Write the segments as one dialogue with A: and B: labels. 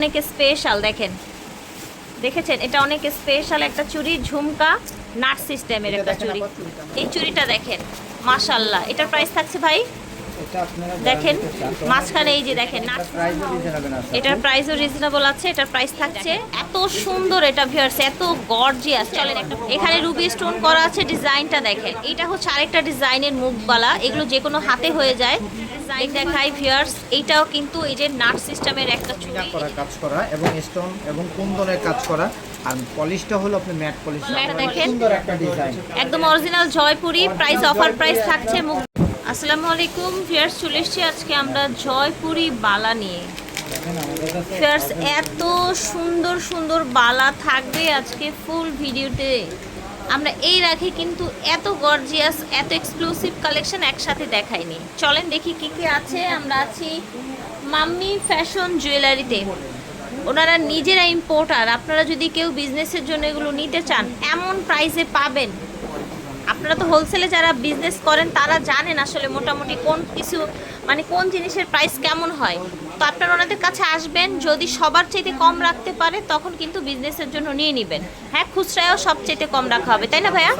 A: অনেক স্পেশাল দেখেন। দেখেছেন? এটা অনেক স্পেশাল একটা চুরি ঝুমকা নাট সিস্টেমের একটা চুরি। এই চুরিটা দেখেন মাশাল্লাহ এটার প্রাইস থাকছে ভাই? দেখেন মাঝখানে এই যে দেখেন এটার প্রাইসও রিজনেবল আছে। এটার প্রাইস থাকছে। এত সুন্দর এটা ভিউয়ার্স এত গর্জিয়াস চলেন একটা এখানে রুবি স্টোন করা আছে ডিজাইনটা দেখেন। এটা হচ্ছে আরেকটা ডিজাইনের মুখবালা। এগুলো যে কোনো হাতে হয়ে যায়। ডিজাইন দেখাই ভিউয়ার্স এইটাও কিন্তু এই যে নাট সিস্টেমের একটা চুড়ি
B: করা কাজ করা এবং স্টোন এবং কুন্দনের কাজ করা। আর পলিশটা হলো আপনি ম্যাট পলিশ
A: দেখেন।
B: সুন্দর একটা ডিজাইন
A: একদম original Jaipuri price offer price থাকছে আসসালামু আলাইকুম ফিয়ার্স চলে এসেছি আজকে আমরা জয়পুরি বালা নিয়ে। ফিয়ার্স এত সুন্দর সুন্দর বালা থাকবে আজকে ফুল ভিডিওতে আমরা এই রাখি কিন্তু এত গর্জিয়াস এত এক্সক্লুসিভ কালেকশন একসাথে দেখাইনি। চলেন দেখি কি কি আছে, আমরা আছি মাম্মি ফ্যাশন জুয়েলারিতে ওনারা নিজেরা ইম্পোর্টার আপনারা যদি কেউ বিজনেসের জন্য এগুলো নিতে চান, এমন প্রাইসে পাবেন। আপনারা তো হোলসেলে যারা বিজনেস করেন, তারা জানেন আসলে মোটামুটি কোন কিছু মানে কোন জিনিসের প্রাইস কেমন হয়। তো আপনারা ওনাদের কাছে আসবেন যদি সবার চাইতে কম রাখতে পারে তখন কিন্তু বিজনেসের জন্য নিয়ে নেবেন। হ্যাঁ খুচরায়ও সবচাইতে কম রাখা হবে তাই না ভাইয়া?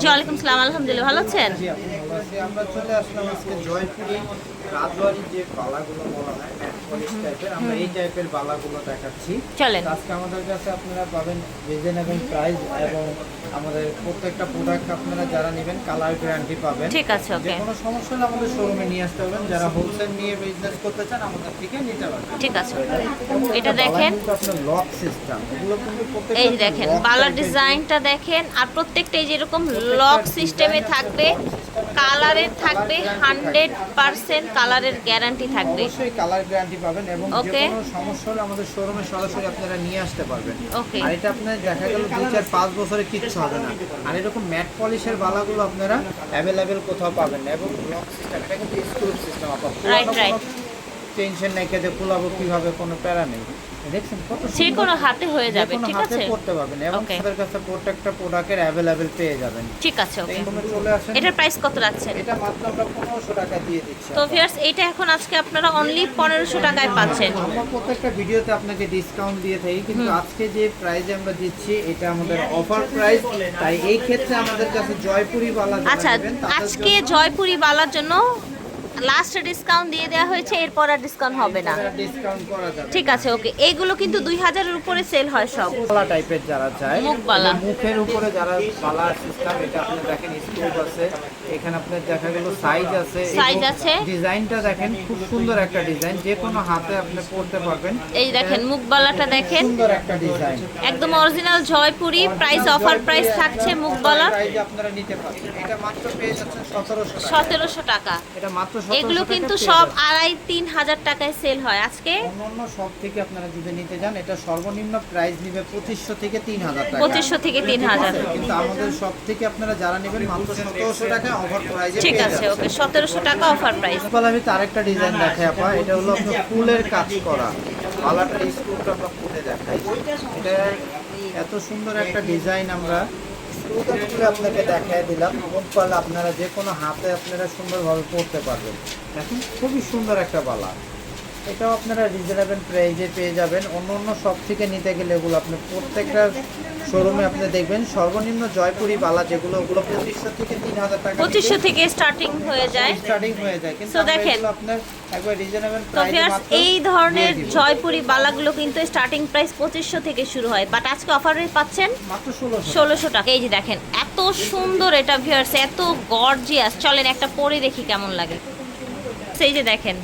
A: জি ওয়ালাইকুম সালাম আলহামদুলিল্লাহ ভালো আছেন?
B: আমরা চলে আসলাম আজকে জয়পুরি। রাজবাড়ির যে বালাগুলো বলা হয় আমরা এই টাইপের বালাগুলো দেখাচ্ছি।
A: চলেন।
B: আজকে আমাদের কাছে আপনারা পাবেন রিজনেবল প্রাইস এবং আমাদের প্রত্যেকটা প্রোডাক্ট আপনারা যারা নেবেন কালার গ্যারান্টি পাবেন।
A: ঠিক আছে ওকে
B: কোনো সমস্যা হলে আমাদের শোরুমে নিয়ে আসতে পারবেন। যারা হোলসেল নিয়ে বিজনেস করতে চান আমাদের থেকে নিতে পারবেন।
A: ঠিক আছে এটা দেখেন।
B: আপনার লক সিস্টেম এগুলো কিন্তু প্রত্যেকটা
A: এই দেখেন বালার ডিজাইনটা দেখেন আর প্রত্যেকটাই যেরকম লক সিস্টেমে থাকবে কালারের থাকবে হান্ড্রেড পার্সেন্ট কালারের গ্যারান্টি থাকবে।
B: অবশ্যই কালার গ্যারান্টি পাবেন এবং যে কোনো সমস্যা হলে আমাদের শোরুমে সরাসরি আপনারা নিয়ে আসতে পারবেন।
A: ওকে
B: আর এটা আপনার দেখা গেল দুই চার পাঁচ বছরে কিচ্ছু হবে না আর এরকম ম্যাট পলিশের বালাগুলো আপনারা অ্যাভেলেবেল কোথাও পাবেন না এবং ব্লক সিস্টেম এটা কিন্তু স্টোর সিস্টেম আপনার. টেনশন নাই কেটে খোলাবো কীভাবে কোনো প্যারা নেই। দেখছেন কত
A: যে। কোনো হাতে হয়ে যাবে ঠিক আছে?
B: পড়তে পারবেন। এবং. আমাদের কাছে প্রত্যেকটা প্রোডাক্টের অ্যাভেলেবেল পেয়ে যাবেন।
A: ঠিক আছে ওকে
B: চলে আসেন।
A: এটার প্রাইস কত রাখছেন?
B: এটা মাত্র আমরা পনেরোশো টাকা দিয়ে দিচ্ছি
A: তো ভিউয়ার্স এটা এখন আজকে আপনারা অনলি পনেরোশো টাকায় পাচ্ছেন।
B: আমরা প্রত্যেকটা ভিডিওতে আপনাকে ডিসকাউন্ট দিয়ে থাকি কিন্তু আজকে যে প্রাইজে আমরা দিচ্ছি এটা আমাদের অফার প্রাইস তাই এই ক্ষেত্রে আমাদের কাছে জয়পুরি বালা
A: আচ্ছা আজকে জয়পুরি বালার জন্য লাস্ট ডিসকাউন্ট দিয়ে দেওয়া হয়েছে এরপর আর ডিসকাউন্ট হবে না।
B: ডিসকাউন্ট করা যাবে
A: ঠিক আছে ওকে। এগুলো কিন্তু দুই হাজারের উপরে সেল হয় সব।
B: বালা টাইপের যারা চায়
A: মুখ বালা।
B: মুখের উপরে যারা বালা সিস্টেম এটা আপনি দেখেন স্কোপ আছে। এখানে আপনার দেখা গেল সাইজ আছে
A: Size আছে।
B: ডিজাইনটা দেখেন খুব সুন্দর একটা ডিজাইন যে কোনো হাতে আপনি পড়তে পারবেন।
A: এই দেখেন মুখ বালাটা দেখেন।
B: সুন্দর একটা ডিজাইন
A: একদম original Jaipuri price offer price থাকছে মুখ বালা
B: প্রাইজে আপনারা নিতে পারবেন। এটা মাত্র পেয়ে যাচ্ছেন সতেরোশো টাকা।
A: সতেরোশো টাকা।
B: এটা মাত্র 1700
A: এগুলো কিন্তু সব আড়াই তিন হাজার টাকায় সেল হয় আজকে।
B: অন্যান্য সব থেকে আপনারা যদি নিতে যান এটা সর্বনিম্ন প্রাইস নিবে পঁচিশশো থেকে তিন হাজার টাকা।
A: পঁচিশশো থেকে তিন হাজার।
B: কিন্তু আমাদের সব থেকে আপনারা যারা নেবেন মাত্র সতেরোশো টাকা অফার প্রাইজে
A: ঠিক আছে ওকে সতেরোশো টাকা অফার প্রাইস
B: আমি আরেকটা ডিজাইন দেখাই আপা এটা হলো আপনার ফুলের কাজ করা। মালাটা স্কুলটা আমরা ফুলে দেখাই। এটা এত সুন্দর একটা ডিজাইন আমরা। আপনাকে দেখাই দিলাম। এবং আপনারা যে কোনো হাতে আপনারা সুন্দরভাবে পড়তে পারবেন। এখন খুবই সুন্দর একটা বালা এটাও আপনারা রিজনেবল প্রাইজে পেয়ে যাবেন। অন্য অন্য সব থেকে নিতে গেলে এগুলো আপনি প্রত্যেকটা শোরুমে আপনি দেখবেন। সর্বনিম্ন জয়পুরি বালা যেগুলো ওগুলো পঁচিশশো থেকে তিন হাজার টাকা
A: পঁচিশশো থেকে স্টার্টিং হয়ে যায়।
B: স্টার্টিং হয়ে যায়। কিন্তু
A: দেখেন।
B: আপনার একবার রিজনেবল প্রাইসে
A: এই ধরনের জয়পুরি বালাগুলো কিন্তু স্টার্টিং প্রাইস পঁচিশশো থেকে শুরু হয়। বাট আজকে অফারে পাচ্ছেন ষোলোশো টাকা। এই যে দেখেন এত সুন্দর এটা ভিউয়ার্স এত গর্জিয়াস চলেন একটা পরে দেখি কেমন লাগে। সেই যে দেখেন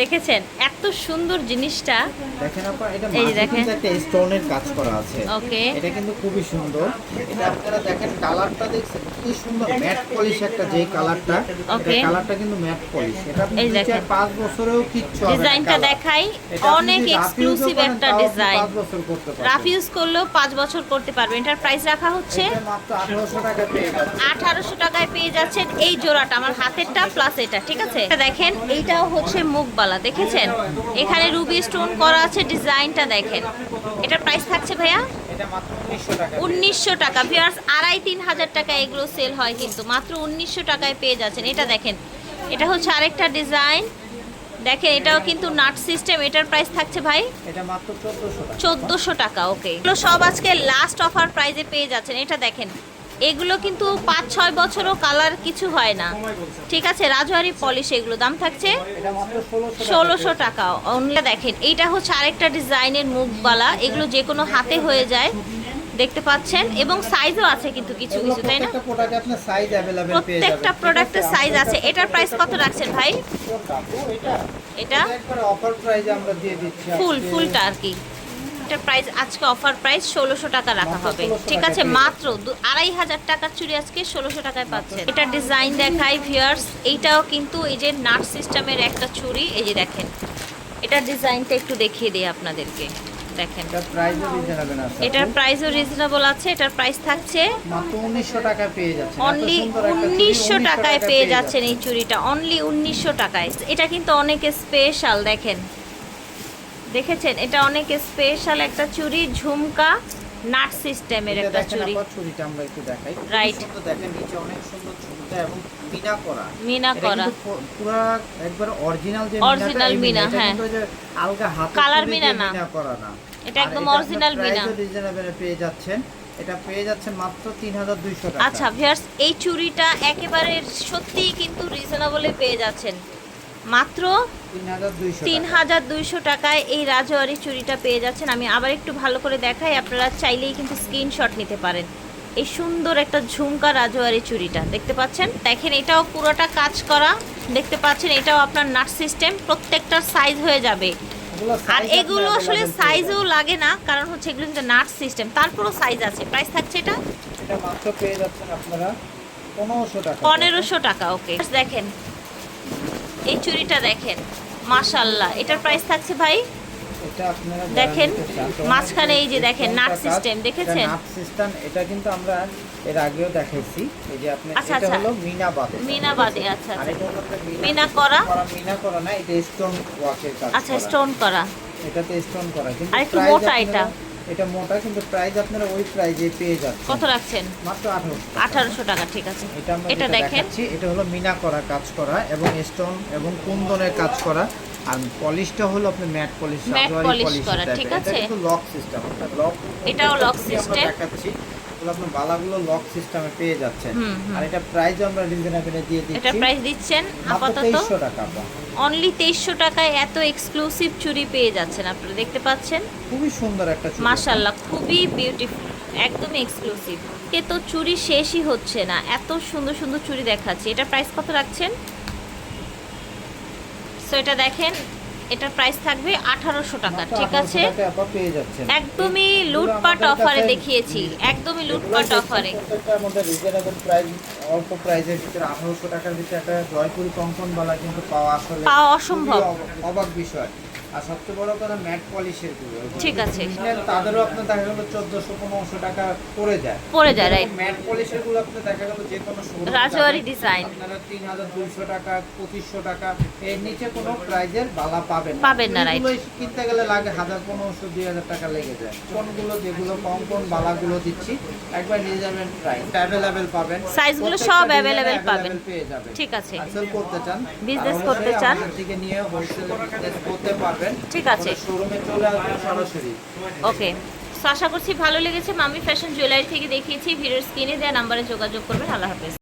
A: দেখেছেন এত সুন্দর জিনিসটা।
B: দেখেন আপা এটা
A: এই দেখেন।
B: একটা স্টোনের কাজ করা আছে।
A: ওকে।
B: এটা কিন্তু খুবই সুন্দর। এটা আপনারা দেখেন কালারটা দেখছেন কি সুন্দর ম্যাট পলিশ একটা যে কালারটা
A: Okay.
B: কালারটা কিন্তু ম্যাট পলিশ এটা
A: এই দেখেন।
B: চার পাঁচ বছরেও কিচ্ছু হবে
A: ডিজাইনটা দেখাই অনেক এক্সক্লুসিভ একটা ডিজাইন
B: পাঁচ বছর করতে পারবেন।
A: রাফ ইউজ করলেও পাঁচ বছর করতে পারবেন। এটার প্রাইস রাখা হচ্ছে
B: মাত্র 1800 টাকা পেয়ে যাবেন
A: আঠারোশো টাকায় পেয়ে যাচ্ছেন এই জোড়াটা আমার হাতেরটা প্লাস এটা ঠিক আছে? এটা দেখেন এইটাও হচ্ছে মুখবালা দেখেছেন? এখানে রুবি স্টোন করা আছে ডিজাইনটা দেখেন। এটা প্রাইস থাকছে ভাইয়া?
B: এটা মাত্র 1900 টাকা
A: উনিশশো টাকা। ভিউয়ার্স আড়াই তিন হাজার টাকা এগুলো সেল হয় কিন্তু। মাত্র উনিশশো টাকায় পেয়ে যাচ্ছেন। এটা দেখেন। এটা হচ্ছে আরেকটা ডিজাইন দেখেন এটাও কিন্তু নাট সিস্টেম এটার প্রাইস থাকছে ভাই?
B: চোদ্দোশো টাকা।
A: ওকে এগুলো সব আজকে লাস্ট অফার প্রাইজে পেয়ে যাচ্ছেন। এটা দেখেন। এগুলো কিন্তু পাঁচ ছয় বছরও কালার কিছু হয় না। ঠিক আছে রাজওয়ারি পলিশ এগুলো দাম থাকছে
B: ষোলোশো
A: টাকা। অন্য দেখেন এইটা হচ্ছে আরেকটা ডিজাইনের মুখবালা। এগুলো যে কোনো হাতে হয়ে যায় দেখতে পাচ্ছেন। এবং সাইজও আছে কিন্তু কিছু কিছু তাই না?
B: প্রত্যেকটা
A: প্রোডাক্টের সাইজ আছে। এটার প্রাইস কত রাখছেন ভাই?
B: এটা?
A: ফুল ফুলটা আর কি। এটার প্রাইস আজকে অফার প্রাইস ষোলোশো টাকা রাখা হবে। ঠিক আছে? মাত্র আড়াই হাজার টাকার চুড়ি আজকে ষোলোশো টাকায় পাচ্ছেন। এটা ডিজাইন দেখাই ভিয়ার্স এইটাও কিন্তু এই যে নাট সিস্টেমের একটা চুড়ি এই যে দেখেন। এটার ডিজাইনটা একটু দেখিয়ে দিই আপনাদেরকে। দেখেন।
B: এটার প্রাইসও রিজনেবল আছে
A: এটার প্রাইস থাকছে অনলি উনিশশো টাকায় পেয়ে
B: যাচ্ছেন।
A: যাচ্ছেন এই চুড়িটা। অনলি উনিশশো টাকায়। এটা কিন্তু অনেক স্পেশাল দেখেন। দেখেছেন এটা অনেক স্পেশাল একটা চুড়ি ঝুমকা নাট সিস্টেমের একটা চুড়ি
B: চুড়িটা আমরা একটু দেখাই
A: Right.
B: দেখেন নিচে অনেক সুন্দর ঝুমকা এবং মিনা করা
A: মিনা করা
B: পুরা একবার অরিজিনাল যে
A: Original মিনা, হ্যাঁ।
B: আলগা হাতে তুলি
A: মিনা না।
B: মিনা করা না
A: এটা একদম original মিনা।
B: রিজনেবল পেয়ে যাচ্ছেন এটা পেয়ে যাচ্ছেন মাত্র 3200 টাকা
A: আচ্ছা ভিউয়ার্স এই চুড়িটা একেবারে সত্যিই কিন্তু রিজনেবলে পেয়ে যাচ্ছেন মাত্র তিন হাজার দুইশো টাকায় এই রাজওয়ারি চুড়িটা পেয়ে যাচ্ছেন। আমি আবার একটু ভালো করে দেখাই আপনারা চাইলেই কিন্তু স্ক্রিনশট নিতে পারেন। এই সুন্দর একটা ঝুমকা রাজওয়ারি চুড়িটা দেখতে পাচ্ছেন? দেখেন এটাও পুরোটা কাজ করা। দেখতে পাচ্ছেন এটাও আপনার নাট সিস্টেম প্রত্যেকটার সাইজ হয়ে যাবে। আর এগুলো আসলে সাইজও লাগে না কারণ হচ্ছে এগুলো কিন্তু নাট সিস্টেম তারপরও সাইজ আছে। প্রাইস থাকছে এটা?
B: এটা মাত্র পেয়ে যাচ্ছেন আপনারা 1500 টাকা।
A: পনেরোশো টাকা ওকে দেখেন এই চুড়িটা দেখেন মাশাল্লাহ এটার প্রাইস থাকছে ভাই? দেখেন, মাঝখানে এই যে দেখেন, নাট system, দেখেছেন?
B: নাট সিস্টেম এটা কিন্তু আমরা এর আগেও দেখাইছি। এই যে আপনি
A: আচ্ছা,
B: এটা
A: আচ্ছা।
B: হলো মিনা বাদে
A: মিনা বাদে আচ্ছা। আচ্ছা
B: এটা হলো আপনার
A: মিনা করা?
B: মিনা করা না এটা স্টোন ওয়ার্কের কাজ
A: আচ্ছা স্টোন করা।
B: এটাতে স্টোন করা। কিন্তু
A: আর একটু মোটা এটা।
B: এটা মোটা কিন্তু প্রাইস আপনারা ওই প্রাইজে পেয়ে যাচ্ছেন।
A: কত রাখছেন?
B: মাত্র 1800
A: আঠারোশো টাকা ঠিক আছে।
B: এটা
A: এটা দেখেন।
B: দেখাচ্ছি এটা হলো মিনা করা কাজ করা এবং স্টোন এবং কুন্দনের কাজ করা। আর পলিশটা হলো আপনি ম্যাট পলিশ
A: Matte পলিশ করা, ঠিক আছে?
B: এটা লক সিস্টেম এটা লক
A: এটাও লক সিস্টেম
B: দেখাচ্ছি এগুলো আপনার বালাগুলো লক সিস্টেমে পেয়ে যাচ্ছেন। আর এটা প্রাইস আমরা রিজনেবলে দিয়ে দিচ্ছি।
A: এটা প্রাইস দিচ্ছেন আপাতত।
B: 2300 টাকা
A: অনলি তেইশশো টাকায় এত এক্সক্লুসিভ চুড়ি পেয়ে যাচ্ছেন আপনারা দেখতে পাচ্ছেন?
B: খুবই সুন্দর একটা চুড়ি।
A: মাশাল্লাহ খুবই বিউটিফুল একদম এক্সক্লুসিভ কে তো চুড়ি শেষই হচ্ছে না এত সুন্দর সুন্দর চুড়ি দেখাচ্ছে। এটা প্রাইস কত রাখছেন? সো এটা দেখেন এটার প্রাইস থাকবে আঠারোশো টাকা ঠিক আছে? একদমই লুটপাট অফারে দেখিয়েছি একদমই লুটপাট অফারে
B: প্রত্যেকটার রিজনেবল প্রাইস অল্প প্রাইসের ভিতরে আঠারোশো টাকার ভিতরে একটা জয়পুরি কঙ্কন বলা কিন্তু পাওয়া আসলে
A: পাওয়া অসম্ভব।
B: অবাক বিষয়। আর সবচেয়ে বড় কথা ম্যাট পলিশেরগুলো
A: ঠিক আছে।
B: তাদেরও আপনার দেখা গেল চোদ্দশো পনেরোশো টাকা পড়ে যায়
A: পড়ে যায় রাইট
B: ম্যাট পলিশেরগুলো আপনার দেখা গেল যে কোনো
A: রাজওয়ারি ডিজাইন
B: আপনারা তিন হাজার দুইশো টাকা পঁচিশশো টাকা এর নিচে কোনো প্রাইজের বালা পাবেন
A: পাবেন না.
B: এগুলো কিনতে গেলে লাগে হাজার পনেরোশো দুই হাজার টাকা লেগে যায় কোনগুলো যেগুলো কম কম বালাগুলো দিচ্ছি একবার নিয়ে যাবেন প্রাইস অ্যাভেলেবেল পাবেন
A: Size গুলো
B: প্রত্যেকটা
A: সব available পাবেন।
B: পেয়ে যাবেন
A: ঠিক আছে।
B: সেল করতে চান তাহলে
A: করতে চান?
B: থেকে নিয়ে হোলসেল করতে পারবেন
A: ঠিক আছে।
B: শোরুমে চলে আসবেন সরাসরি।
A: ওকে। আশা করছি ভালো লেগেছে। মামি ফ্যাশন জুয়েলারি থেকে দেখিয়েছি। ভিডিওর স্ক্রিনে দেওয়া নাম্বারে যোগাযোগ করবেন। আল্লাহ হাফেজ।